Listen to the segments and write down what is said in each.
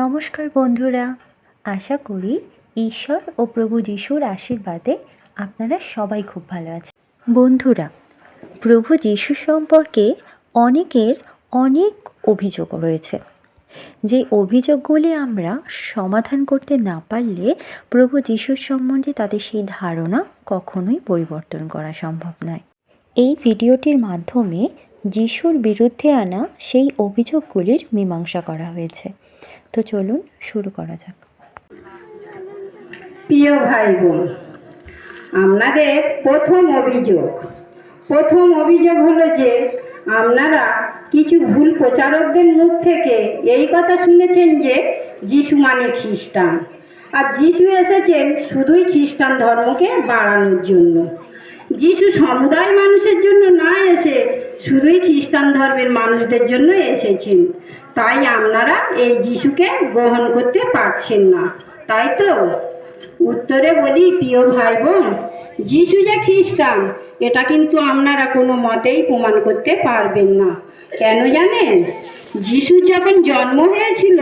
নমস্কার বন্ধুরা, আশা করি ঈশ্বর ও প্রভু যিশুর আশীর্বাদে আপনারা সবাই খুব ভালো আছেন। বন্ধুরা, প্রভু যিশু সম্পর্কে অনেকের অনেক অভিযোগ রয়েছে। যে অভিযোগগুলি আমরা সমাধান করতে না পারলে প্রভু যিশুর সম্বন্ধে তাদের সেই ধারণা কখনোই পরিবর্তন করা সম্ভব নয়। এই ভিডিওটির মাধ্যমে যিশুর বিরুদ্ধে আনা সেই অভিযোগগুলির মীমাংসা করা হয়েছে। তো চলুন শুরু করা যাক। প্রিয় ভাই বোন আপনাদের প্রথম অভিযোগ। প্রথম অভিযোগ হলো যে, আপনারা কিছু ভুল প্রচারকদের মুখ থেকে এই কথা শুনেছেন যে, যিশু মানে খ্রিস্টান। আর যিশু এসেছেন শুধুই খ্রিস্টান ধর্মকে বাড়ানোর জন্য। যিশু সমুদায় মানুষের জন্য না এসে শুধুই খ্রিস্টান ধর্মের মানুষদের জন্য এসেছেন। তাই আপনারা এই যিশুকে গ্রহণ করতে পারছেন না। তাই তো? উত্তরে বলি, প্রিয় ভাই বোন যিশু যে খ্রিস্টান, এটা কিন্তু আপনারা কোনো মতেই প্রমাণ করতে পারবেন না। কেন জানেন? যিশু যখন জন্ম হয়েছিল,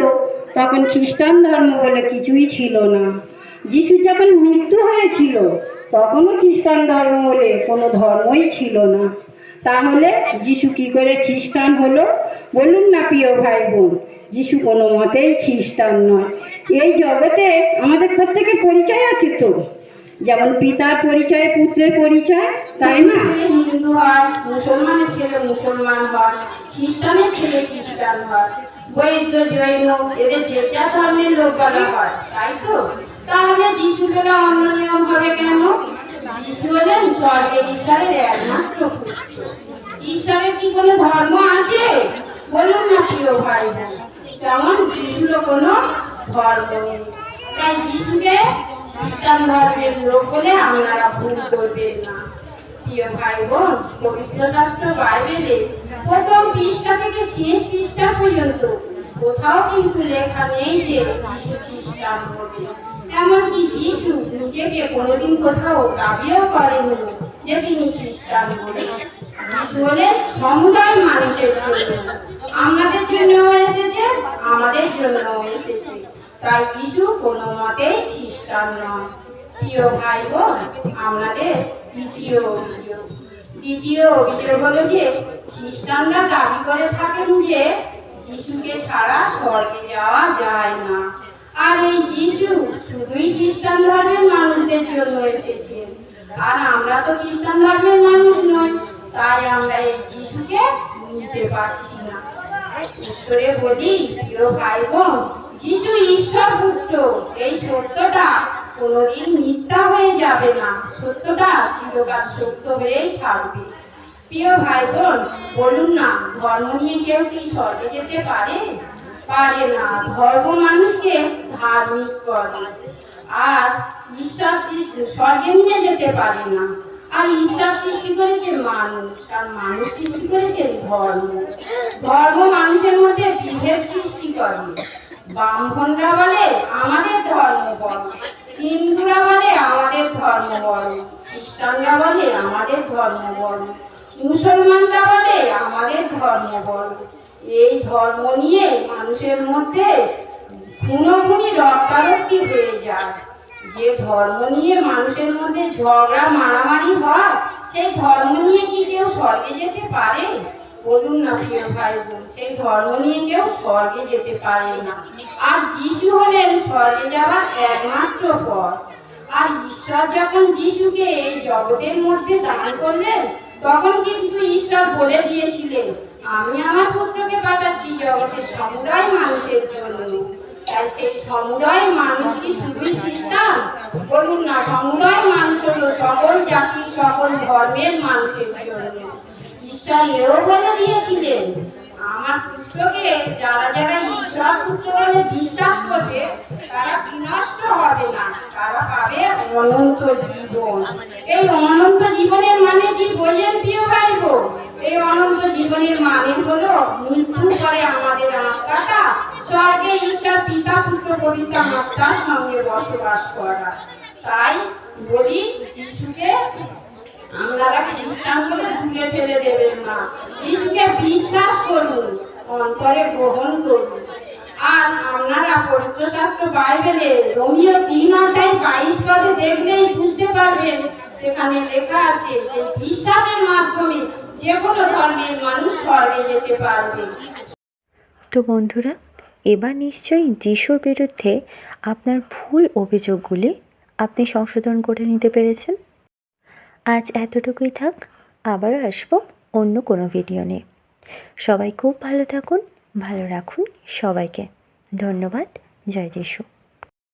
তখন খ্রিস্টান ধর্ম বলে কিছুই ছিল না। যিশু যখন মৃত্যু হয়েছিল তখনও খ্রিস্টান ধর্ম বলে কোনো ধর্মই ছিল না। তাহলে যিশু কি করে খ্রিস্টান হলো? বলুন না, প্রিয় ভাই বোন যিশু কোনো মতেই খ্রিস্টান নয়। এই জগতে আমাদের প্রত্যেকের পরিচয় আছে তো। যেমন পিতার পরিচয়, পুত্রের পরিচয়, তাই না? হিন্দু হয় মুসলমানের ছেলে মুসলমান হয়, খ্রিস্টানের ছেলে খ্রিস্টান হয়, বৈদ্য, জৈন, এদের যে ধর্মের লোক বলা হয়, তাই তো? তাহলে যিশু বলে অন্য নিয়ম হবে কেন? যিশু হলেন স্বর্গের ঈশ্বরের একমাত্র ঈশ্বরের কি কোনো ধর্ম আছে? বলুন না প্রিয় ভাই তেমন যিশুরও কোনো ধর্ম নেই। তাই যিশুকে খ্রিস্টান ধর্মের লোক বলে আপনারা ভুল করবেন না। প্রিয় ভাই বোন, পবিত্র শাস্ত্র বাইবেলে প্রথম পৃষ্ঠা থেকে শেষ পৃষ্ঠা পর্যন্ত কোথাও কিন্তু লেখা নেই যে যিশু খ্রিস্টান বলে এমনকি যিশু নিজেকে কোনোদিন কোথাও দাবিও করেনি যে তিনি খ্রিস্টান বলে সমুদায় মানুষের জন্য। আমাদের জন্যও এসেছে, আমাদের জন্যও এসেছে। তাই যিশু কোনো মতেই খ্রিস্টান নয় প্রিয় ভাই বোন আমাদের দ্বিতীয় অভিযোগ। দ্বিতীয় অভিযোগ হলো যে, খ্রিস্টানরা দাবি করে থাকেন যে, যিশুকে ছাড়া স্বর্গে যাওয়া যায় না। যিশু শুধুই খ্রিস্টান ধর্মের মানুষদের জন্য এসেছেন আর আমরা তো খ্রিস্টান ধর্মের মানুষ নই, তাই আমরা এই যিশুকে নিতে পারছি না। উত্তরে বলি, প্রিয় ভাই বোন যিশু ঈশ্বর পুত্র এই সত্যটা কোনোদিন মিথ্যা হয়ে যাবে না। সত্যটা চিরকাল সত্য হয়েই থাকবে। প্রিয় ভাই বোন বলুন না, ধর্ম নিয়ে কেউ কি স্বর্গে যেতে পারে? পারে না। ধর্ম মানুষকে ধার্মিক করে। আর ঈশ্বর সৃষ্টি, স্বর্গে নিয়ে যেতে পারে না। আর ঈশ্বর সৃষ্টি করেছে মানুষ, আর মানুষ সৃষ্টি করেছে ধর্ম। ধর্ম মানুষের মধ্যে বিভেদ সৃষ্টি করে। ব্রাহ্মণরা বলে, আমাদের ধর্ম বল। হিন্দুরা বলে, আমাদের ধর্ম বল। খ্রিস্টানরা বলে, আমাদের ধর্ম বড় মুসলমানরা বলে, আমাদের ধর্ম বড় এই ধর্ম নিয়ে মানুষের মধ্যে খুনোখুনি রক্তারক্তি হয়ে যায়। যে ধর্ম নিয়ে মানুষের মধ্যে ঝগড়া, মারামারি হয়, সেই ধর্ম নিয়ে কি কেউ স্বর্গে যেতে পারে? বলুন না প্রিয় ভাই বোন সেই ধর্ম নিয়ে কেউ স্বর্গে যেতে পারে না। আর যিশু হলেন স্বর্গে যাওয়ার একমাত্র পথ। আর ঈশ্বর যখন যিশুকে এই জগতের মধ্যে দান করলেন তখন কিন্তু ঈশ্বর বলে দিয়েছিলেন, আমি আমার পুত্রকে পাঠাচ্ছি জগতের সমুদায় মানুষের জন্য। কি বলুন না মানুষ সকল সকল ধর্মের মানুষের জন্য। ঈশ্বর এও বলে দিয়েছিলেন, আমার পুত্রকে যারা যারা ঈশ্বর পুত্র বলে বিশ্বাস করবে, তারা বিনষ্ট হবে না। তারা পাবে অনন্ত জীবন। এই অনন্ত জীবনের মানে কি বোঝেন প্রিয় ভাই বোন? এই অনন্ত জীবনের মানে হলো মৃত্যু পরে আমাদের আত্মাটা স্বর্গে ঈশ্বর পিতা পুত্র পবিত্র আত্মার সঙ্গে বসবাস করা। তাই বলি, যিশুকে আপনারা খ্রিস্টান বলে ভুলে ফেলে দেবেন না। যিশুকে বিশ্বাস করুন। অন্তরে গ্রহণ করুন আর আপনারা বাইবেলে রোমিও তিন অধ্যায় বাইশ পদে দেখলেই বুঝতে পারবেন, সেখানে লেখা আছে যে বিশ্বাসের মাধ্যমে যে কোনো ধর্মের মানুষ স্বর্গে যেতে পারবে। তো বন্ধুরা, এবার নিশ্চয়ই যিশুর বিরুদ্ধে আপনার ভুল অভিযোগগুলি আপনি সংশোধন করে নিতে পেরেছেন। আজ এতটুকুই থাক, আবারও আসব অন্য কোনো ভিডিও নিয়ে। সবাই খুব ভালো থাকুন ভালো রাখুন সবাইকে। ধন্যবাদ জয় যিশু